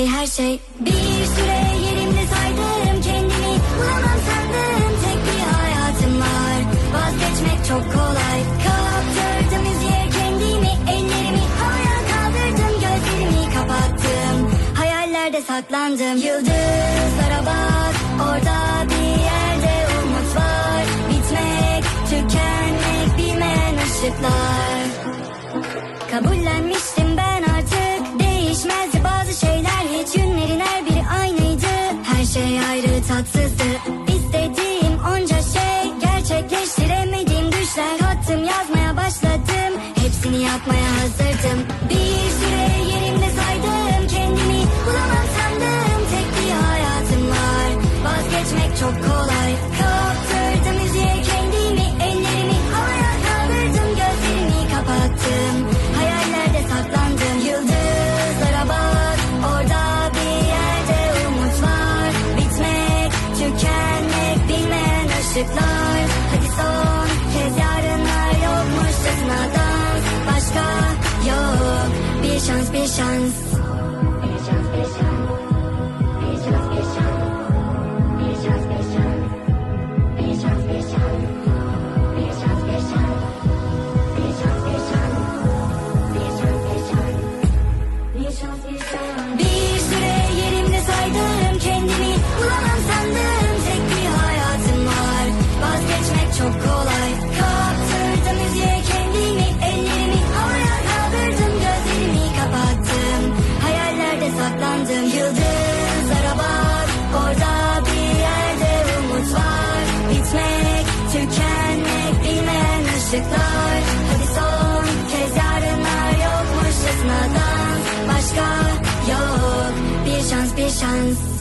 şey her şey. Bir süre yerimde saydım kendimi. Bulamam sandım tek bir hayatım var. Vazgeçmek çok kolay. Kaptırdım müziğe kendimi Ellerimi. Havaya kaldırdım Gözlerimi kapattım. Hayallerde saklandım. Yıldızlara bak Orada bir yerde umut var. Bitmek, tükenmek bilmeyen ışıklar. Kabullenmiştim tatsızdı İstediğim onca şey Gerçekleştiremediğim düşler Kattım yazmaya başladım. Hepsini yapmaya hazırdım. Bir süre yerimde music lies. Saklandım Yıldızlara bak Orada bir yerde umut var. Bitmek, tükenmek bilmeyen ışıklar. Hadi son kez yarınlar yokmuşçasına dans Başka yok. Bir şans bir şans